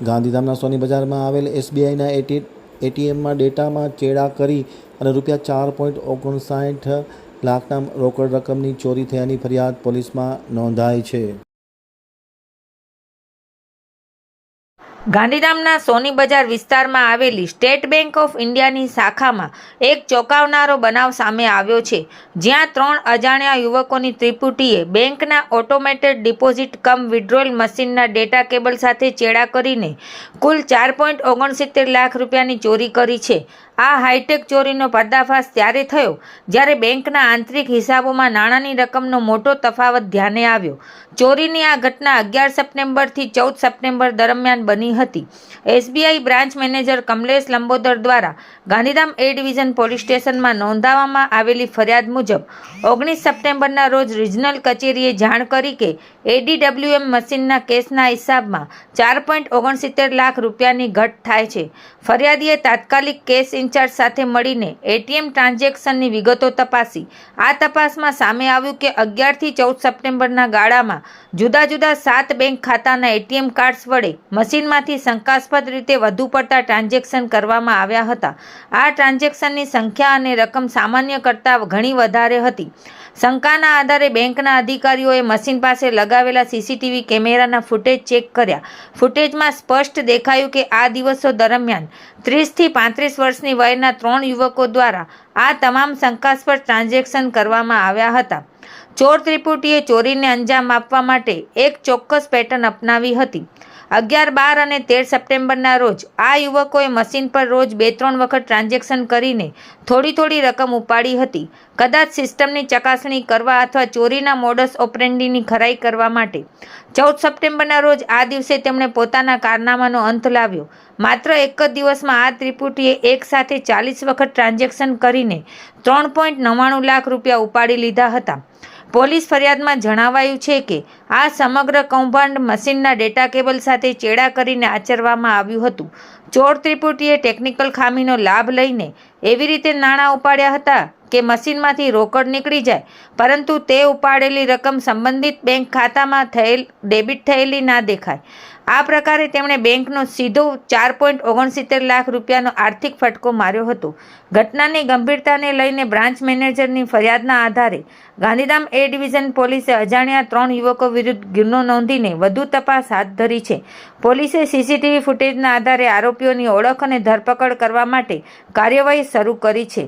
ગાંધીધામના સોની બજારમાં આવેલ એસબીઆઈના એટી એટીએમમાં ડેટામાં ચેડા કરી અને રૂપિયા ચાર પોઈન્ટ ઓગણસાઠ લાખના રોકડ રકમની ચોરી થયાની ફરિયાદ પોલીસમાં નોંધાઈ છે. ગાંધીધામના સોની બજાર વિસ્તારમાં આવેલી સ્ટેટ બેંક ઓફ ઇન્ડિયાની શાખામાં એક ચોંકાવનારો બનાવ સામે આવ્યો છે. જ્યાં ત્રણ અજાણ્યા યુવકોની ત્રિપુટીએ બેંકના ઓટોમેટેડ ડિપોઝિટ કમ વિડ્રોલ મશીનના ડેટા કેબલ સાથે ચેડા કરીને કુલ ચાર પોઈન્ટ ઓગણસિત્તેર લાખ રૂપિયાની ચોરી કરી છે. આ હાઈટેક ચોરીનો પર્દાફાશ ત્યારે થયો જ્યારે બેંકના આંતરિક હિસાબોમાં નાણાંની રકમનો મોટો તફાવત ધ્યાને આવ્યો. ચોરીની આ ઘટના અગિયાર સપ્ટેમ્બરથી ચૌદ સપ્ટેમ્બર દરમિયાન બની હતી. SBI branch manager Kamlesh Lambodar દ્વારા ગાંધીધામ એ ડિવિઝન પોલીસ સ્ટેશનમાં નોંધાવવામાં આવેલી ફરિયાદ મુજબ ઓગણીસ સપ્ટેમ્બરના રોજ રિજનલ કચેરીએ જાણ કરી કે એડીડબ્લ્યુએમ મશીનના કેસના હિસાબમાં ચાર પોઈન્ટ ઓગણસિત્તેર લાખ રૂપિયાની ઘટ થાય છે. ફરિયાદીએ તાત્કાલિક કેસ ઇન્ચાર્જ સાથે મળીને એટીએમ ટ્રાન્ઝેક્શનની વિગતો તપાસી. આ તપાસમાં સામે આવ્યું કે અગિયારથી ચૌદ સપ્ટેમ્બરના ગાળામાં જુદા જુદા સાત બેંક ખાતાના એટીએમ કાર્ડ્સ વડે મશીનમાંથી શંકાસ્પદ રીતે વધુ પડતા ટ્રાન્ઝેક્શન કરવામાં આવ્યા હતા. આ ટ્રાન્ઝેક્શનની સંખ્યા અને રકમ સામાન્ય કરતાં ઘણી વધારે હતી. શંકાના આધારે બેંકના અધિકારીઓએ મશીન પાસે લગાવેલા સીસીટીવી કેમેરાના ફૂટેજ ચેક કર્યા. ફૂટેજમાં સ્પષ્ટ દેખાયું કે આ દિવસો દરમિયાન ત્રીસથી પાંત્રીસ વર્ષની વયના ત્રણ યુવકો દ્વારા આ તમામ શંકાસ્પદ ટ્રાન્ઝેક્શન કરવામાં આવ્યા હતા. ચોર ત્રિપુટીએ ચોરીને અંજામ આપવા માટે એક ચોક્કસ પેટર્ન અપનાવી હતી. અગિયાર, બાર અને તેર સપ્ટેમ્બરના રોજ આ યુવકોએ મશીન પર રોજ બે, ત્રણ વખત ટ્રાન્ઝેક્શન કરીને થોડી થોડી રકમ ઉપાડી હતી. કદાચ સિસ્ટમની ચકાસણી કરવા અથવા ચોરીના મોડસ ઓપરેન્ડીની ખરાઈ કરવા માટે. ચૌદ સપ્ટેમ્બરના રોજ આ દિવસે તેમણે પોતાના કારનામાનો અંત લાવ્યો. માત્ર એક જ દિવસમાં આ ત્રિપુટીએ એક સાથે ચાલીસ વખત ટ્રાન્ઝેક્શન કરીને ત્રણ પોઈન્ટ નવ્વાણું લાખ રૂપિયા ઉપાડી લીધા હતા. પોલીસ ફરિયાદમાં જણાવાયું છે કે આ સમગ્ર કૌભાંડ મશીનના ડેટા કેબલ સાથે ચેડા કરીને આચરવામાં આવ્યું હતું. ચોર ત્રિપુટીએ ટેકનિકલ ખામીનો લાભ લઈને એવી રીતે નાણાં ઉપાડ્યા હતા. કે મશીનમાંથી રોકડ નીકળી જાય, પરંતુ તે ઉપાડેલી રકમ સંબંધિત બેંક ખાતામાં થયેલ, ડેબિટ થયેલી ના દેખાય. આ પ્રકારે તેમણે બેંકનો સીધો ચાર પોઈન્ટ ઓગણસિત્તેર લાખ રૂપિયાનો આર્થિક ફટકો માર્યો હતો. ઘટનાની ગંભીરતાને લઈને બ્રાન્ચ મેનેજરની ફરિયાદના આધારે ગાંધીધામ એ ડિવિઝન પોલીસે અજાણ્યા ત્રણ યુવકો વિરુદ્ધ ગુનો નોંધીને વધુ તપાસ હાથ ધરી છે. પોલીસે સીસીટીવી ફૂટેજના આધારે આરોપીઓની ઓળખ અને ધરપકડ કરવા માટે કાર્યવાહી શરૂ કરી છે.